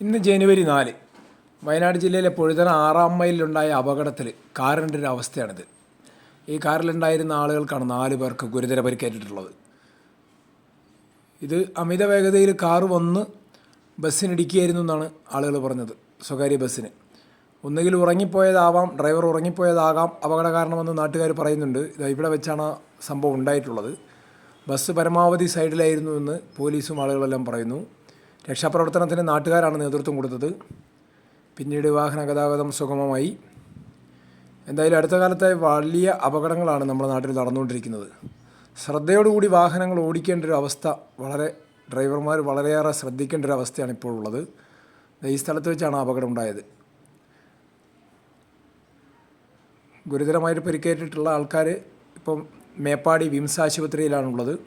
ഇന്ന് ജനുവരി നാല്. വയനാട് ജില്ലയിലെ പൊഴുതന ആറാം മൈലിലുണ്ടായ അപകടത്തിൽ കാറിന്റെ ഒരു അവസ്ഥയാണിത് ഈ കാറിലുണ്ടായിരുന്ന ആളുകൾക്കാണ് നാല് പേർക്ക് ഗുരുതര പരിക്കേറ്റിട്ടുള്ളത്. ഇത് അമിത വേഗതയിൽ കാറ് വന്ന് ബസ്സിനിടിക്കുകയായിരുന്നു എന്നാണ് ആളുകൾ പറഞ്ഞത്. സ്വകാര്യ ബസ്സിന്. ഒന്നുകിൽ ഉറങ്ങിപ്പോയതാവാം ഡ്രൈവർ ഉറങ്ങിപ്പോയതാകാം അപകട കാരണമെന്ന് നാട്ടുകാർ പറയുന്നുണ്ട്. ഇത് ഇവിടെ വെച്ചാണ് സംഭവം ഉണ്ടായിട്ടുള്ളത്. ബസ് പരമാവധി സൈഡിലായിരുന്നു എന്ന് പോലീസും ആളുകളെല്ലാം പറയുന്നു. രക്ഷാപ്രവർത്തനത്തിന് നാട്ടുകാരാണ് നേതൃത്വം കൊടുത്തത്. പിന്നീട് വാഹന ഗതാഗതം സുഗമമായി. എന്തായാലും അടുത്ത കാലത്തായി വലിയ അപകടങ്ങളാണ് നമ്മുടെ നാട്ടിൽ നടന്നുകൊണ്ടിരിക്കുന്നത്. ശ്രദ്ധയോടുകൂടി വാഹനങ്ങൾ ഓടിക്കേണ്ട ഒരു അവസ്ഥ വളരെ ഡ്രൈവർമാർ വളരെയേറെ ശ്രദ്ധിക്കേണ്ട ഒരു അവസ്ഥയാണ് ഇപ്പോൾ ഉള്ളത്. ഈ സ്ഥലത്ത് വെച്ചാണ് അപകടം ഉണ്ടായത്. ഗുരുതരമായിട്ട് പരിക്കേറ്റിട്ടുള്ള ആൾക്കാർ ഇപ്പം മേപ്പാടി വിംസ് ആശുപത്രിയിലാണുള്ളത്.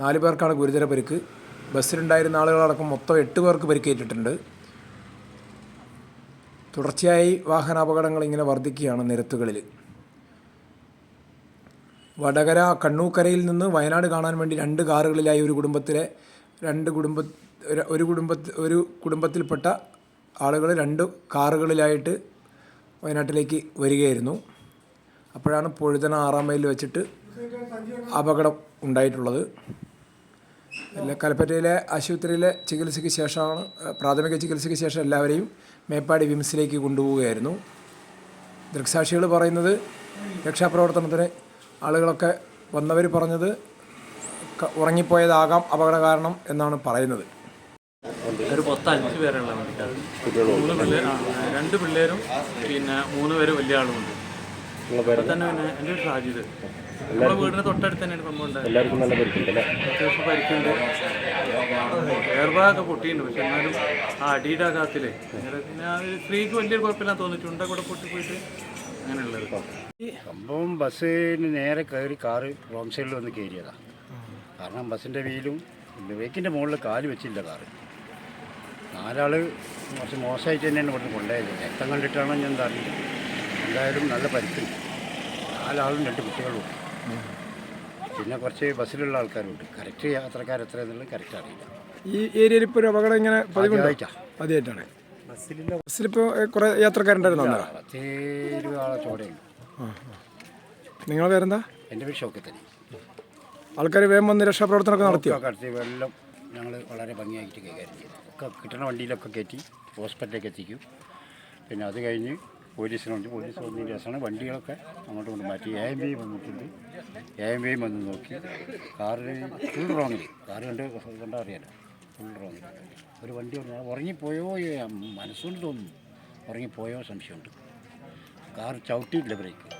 നാല് പേർക്കാണ് ഗുരുതര പരിക്ക്. ബസ്സിലുണ്ടായിരുന്ന ആളുകളടക്കം മൊത്തം എട്ട് പേർക്ക് പരിക്കേറ്റിട്ടുണ്ട്. തുടർച്ചയായി വാഹനാപകടങ്ങൾ ഇങ്ങനെ വർദ്ധിക്കുകയാണ് നിരത്തുകളിൽ വടകര കണ്ണൂക്കരയിൽ നിന്ന് വയനാട് കാണാൻ വേണ്ടി രണ്ട് കാറുകളിലായി ഒരു കുടുംബത്തിലെ രണ്ട് കുടുംബ ഒരു- കുടുംബ ഒരു കുടുംബത്തിൽപ്പെട്ട ആളുകൾ രണ്ട് കാറുകളിലായിട്ട് വയനാട്ടിലേക്ക് വരികയായിരുന്നു. അപ്പോഴാണ് പൊഴുതന ആറാം മൈലിൽ വെച്ചിട്ട് അപകടം ഉണ്ടായിട്ടുള്ളത്. എല്ലാ കൽപ്പറ്റയിലെ ആശുപത്രിയിലെ ചികിത്സയ്ക്ക് ശേഷമാണ് പ്രാഥമിക ചികിത്സയ്ക്ക് ശേഷം എല്ലാവരെയും മേപ്പാടി വിംസിലേക്ക് കൊണ്ടുപോവുകയായിരുന്നു. ദൃക്സാക്ഷികൾ പറയുന്നത് രക്ഷാപ്രവർത്തനത്തിന് ആളുകളൊക്കെ വന്നവർ പറഞ്ഞത് ഉറങ്ങിപ്പോയതാകാം അപകട കാരണം എന്നാണ് പറയുന്നത്. ഒരു പത്ത് അഞ്ച് പേരുള്ള രണ്ട് പിള്ളേരും പിന്നെ മൂന്ന് പേര് വലിയ ആളുമുണ്ട് തന്നെ പിന്നെ എന്റെ ഒരു സാജിത് നമ്മുടെ വീടിന് തൊട്ടടുത്ത് തന്നെയാണ് സംഭവം ഉണ്ടായത്. എല്ലാവർക്കും നല്ല പരിക്കുണ്ടല്ലേ അത്യാവശ്യം പരിക്കുണ്ട്. എയർബാഗൊക്കെ പൊട്ടിയിട്ടുണ്ട്. പക്ഷെ എന്നാലും ആ അടിയുടെ ആഘാതത്തിലേ. ഭയങ്കര പിന്നെ ആ ഒരു സ്ത്രീക്ക് വലിയൊരു കുഴപ്പമില്ലാന്ന് തോന്നി ചുണ്ട കൂടെ പൊട്ടിപ്പോയിട്ട് അങ്ങനെയുള്ളത്. സംഭവം ബസ്സിന് നേരെ കയറി കാറ് റോങ് സൈഡിൽ വന്ന് കയറിയതാണ് കാരണം ബസ്സിന്റെ വീലും ബ്രേക്കിന്റെ മുകളിൽ കാൽ വെച്ചില്ല കാറ്. നാലാൾ കുറച്ച് മോശമായിട്ട് തന്നെയാണ് ഇവിടുന്ന് കൊണ്ടുപോയത്. രക്തം കണ്ടിട്ടാണോ ഞാൻ എന്താ അറിയില്ല. എന്തായാലും നല്ല പരിക്കുണ്ട് നാലാളും രണ്ട് കുട്ടികളും. ഉണ്ട് പിന്നെ കുറച്ച് ബസ്സിലുള്ള ആൾക്കാരുണ്ട്. കറക്റ്റ് യാത്രക്കാർ എത്ര എന്നുള്ളത് കറക്റ്റ് അറിയില്ല. ഈ ഏരിയയിൽ ഇപ്പോൾ ഒരു അപകടം ഇങ്ങനെ പതിവുണ്ടായിട്ടാണ് ആദ്യമായിട്ടാണ്. ബസ്സിലിപ്പോൾ കുറേ യാത്രക്കാരുണ്ടായിരുന്നു പത്തേ ഇരുപത് ആളെ ചോടയുണ്ട് നിങ്ങളെ പേരെന്താ? എന്റെ പേര് ഷോക്കത്തനി. ആൾക്കാർ വേഗം വന്ന് രക്ഷാപ്രവർത്തനമൊക്കെ നടത്തിയോ? കടത്തി വെള്ളം ഞങ്ങൾ വളരെ ഭംഗിയായിട്ട് കൈകാര്യം ചെയ്തു. ഒക്കെ കിട്ടുന്ന വണ്ടിയിലൊക്കെ കയറ്റി ഹോസ്പിറ്റലിലേക്ക് എത്തിക്കും. പിന്നെ അത് കഴിഞ്ഞ് പോലീസിനുണ്ട്. പോലീസ് വന്നതിന് ശേഷമാണ് വണ്ടികളൊക്കെ അങ്ങോട്ട് കൊണ്ട് മാറ്റി. എ എം ബിയും വന്നിട്ടുണ്ട്. എ എം ബിയും വന്ന് നോക്കി. കാറിൽ ഫുൾ റോങ്ങിൽ കാറ് കണ്ട് കണ്ടാൽ അറിയാലോ. ഫുൾ റോങ്ങിൽ ഒരു വണ്ടി പറഞ്ഞാൽ ഉറങ്ങിപ്പോയോ മനസ്സുകൊണ്ട് തോന്നുന്നു. ഉറങ്ങിപ്പോയോ സംശയമുണ്ട്. കാർ ചവിട്ടിയിട്ടില്ല ബ്രേക്ക്.